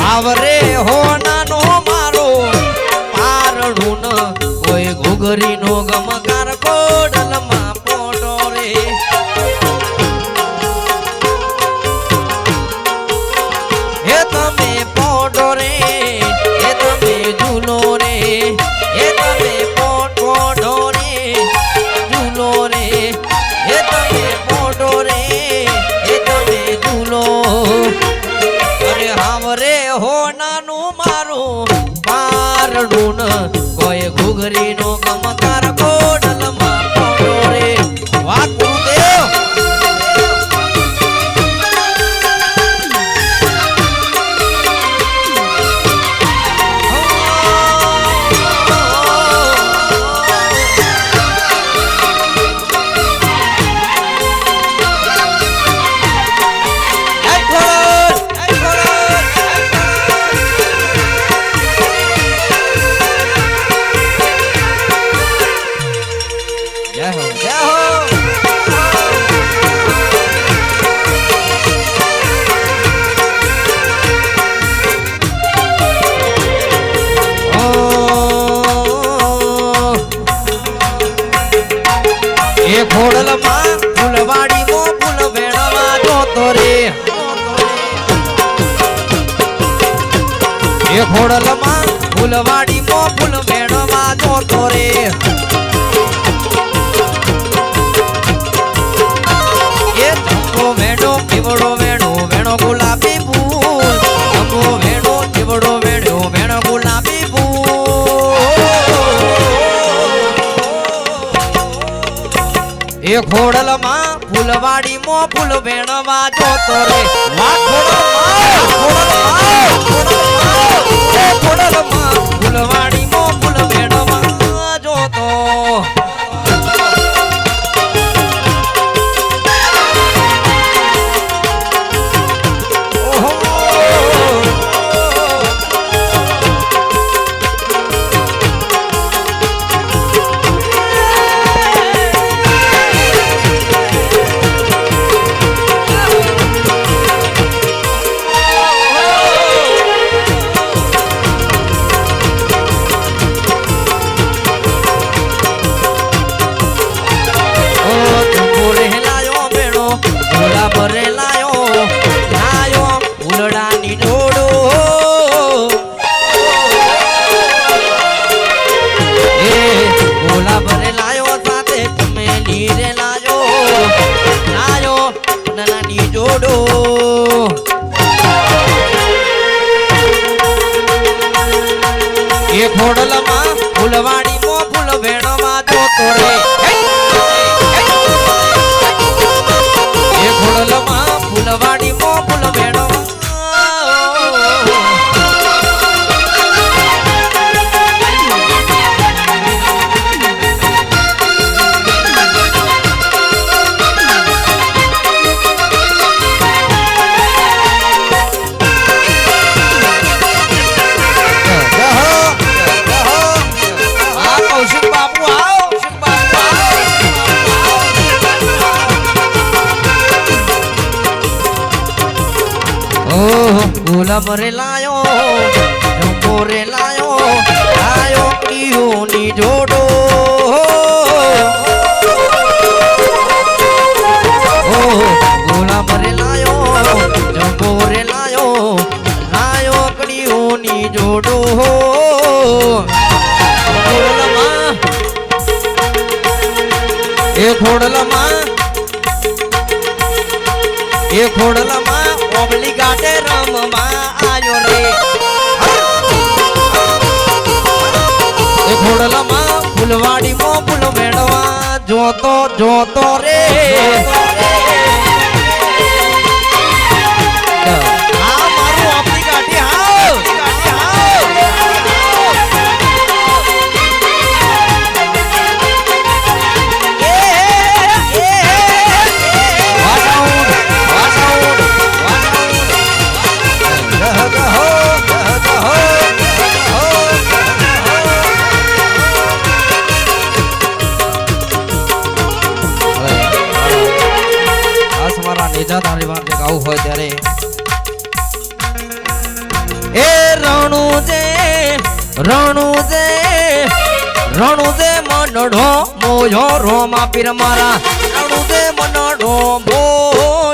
હાવરે હો નાનો મારો પારણું ન કોઈ ઘૂઘરી નો ગમગા. ખોડલમાં ફૂલવાડીનો ફૂલ વેણવા જોતો રે. એ ખોડલમાં ફૂલવાડીનો ફૂલ વેણવા જોતો રે. એ ખોડલ માં ફૂલવાડી મો ફૂલ વેણવા જોતો રે. ફૂલવાડી મો ફૂલ વેણવા જોતો ભૂલવાડી મો ભૂલ ભેણ ગભરે લાયો ગભરે લાયો લાયો કીઓની જોડો. જોડો. ખોડલમાં એ ખોડલમાં એ ખોડલમાં બાવલી ગાટે રમમાં આવ્યો રે. ઘોડલામાં ફૂલવાડીમાં ફૂલ મેળવા જોતો જોતો રે. રણું દે રણું દે રણું દે મનડો મોયો રોમા પીર મારા રણું દે મનડો મોયો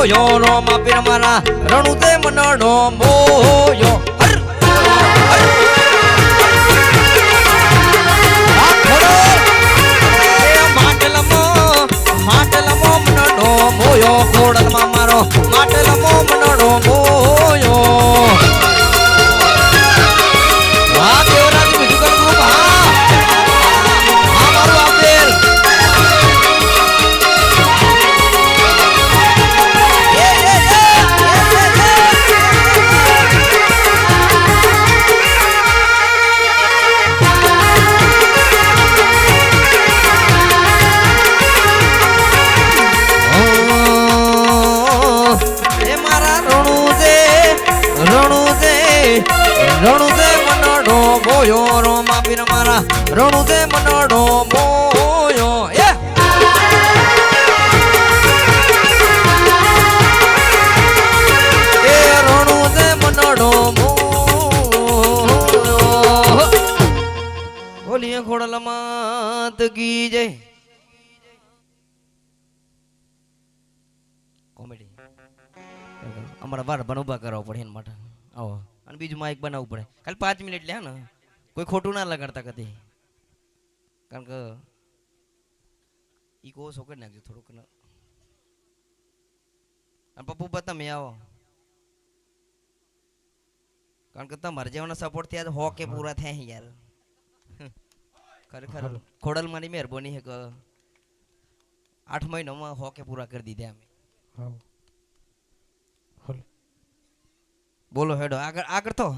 મોયો રો માપીર મારા રણુદે મનડો મોયો મોયો રો માપીર મારા, રણું દે મનડો મોયો. એ! કોમેડી. અમારા બાર પણ ઊભા કરવા પડે એના માટે. આવો. અને બીજું માઇક બનાવવું પડે. ખાલી પાંચ મિનિટ લે ને. કોઈ ખોટું ના લગાડતા કદી. કારણ કે ઈ કો શો નાખજો થોડુંક અને પપ્પુ બા તમે આવો. કારણ કે તમારે જેવાના સપોર્ટ થયા આજ હો કે પૂરા થયા યાર. ખરેખર ખોડલ મારી મહેરબાની હે કે આઠ મહિનામાં હો કે પૂરા કરી દીધા અમે. બોલો હેડો આગળ આગળ તો.